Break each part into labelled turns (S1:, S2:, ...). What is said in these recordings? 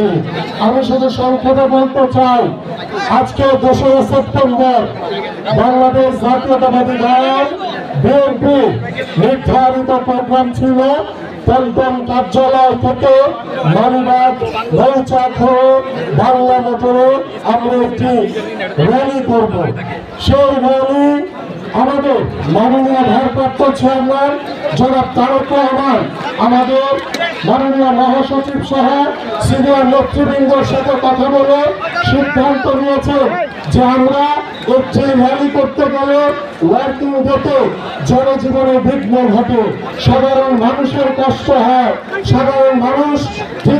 S1: কর্মসূচি আমি শুধু সংক্ষেপে বলতে চাই, আজকে দোসরা সেপ্টেম্বর বাংলাদেশ জাতীয়তাবাদী দল, বিএনপি নির্ধারিত প্রোগ্রাম ছিল। পল্টন কার্যালয় থেকে মানিবাগ নৌচাখো বাংলা মোটরে আমরা একটি র্যালি করব। সেই র্যালি আমাদের মাননীয় ভারপ্রাপ্ত চেয়ারম্যান জনাব তারক রহমান আমাদের মাননীয় মহাসচিব সহ সিনিয়র নেতৃবৃন্দর সাথে কথা বলে সিদ্ধান্ত নিয়েছে যে আমরা একটি করতে গেলে ওয়ার্কিং ডেতে জনজীবনে বিঘ্ন ঘটে। সাধারণ মানুষের কষ্ট হয়। সাধারণ মানুষ ঠিক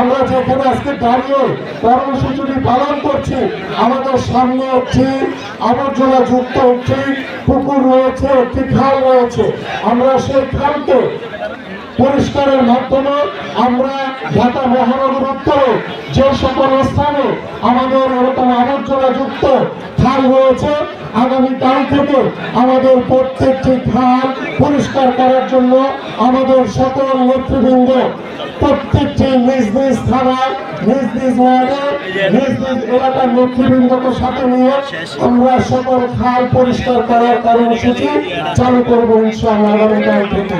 S1: আমরা যেখানে আজকে দাঁড়িয়ে কর্মসূচিটি পালন করছি, আমাদের সামনে একটি আবর্জনা যুক্ত একটি পুকুর রয়েছে, একটি খাল রয়েছে। আমরা সেই খালকে পরিষ্কারের মাধ্যমে মহানগর উত্তরে যে সকল স্থানে আমাদের এরকম আবর্জনা যুক্ত খাল রয়েছে আগামীকাল থেকে আমাদের প্রত্যেকটি খাল পরিষ্কার করার জন্য আমাদের সকল নেতৃবৃন্দ প্রত্যেকটি নিজ নিজ থানায়, নিজ নিজ ওয়ার্ডে, নিজ নিজ এলাকার নেতৃবৃন্দকে সাথে নিয়ে আমরা সকল খাল পরিষ্কার করার কর্মসূচি চালু করব ইনশাআল্লাহ আগামীকাল থেকে।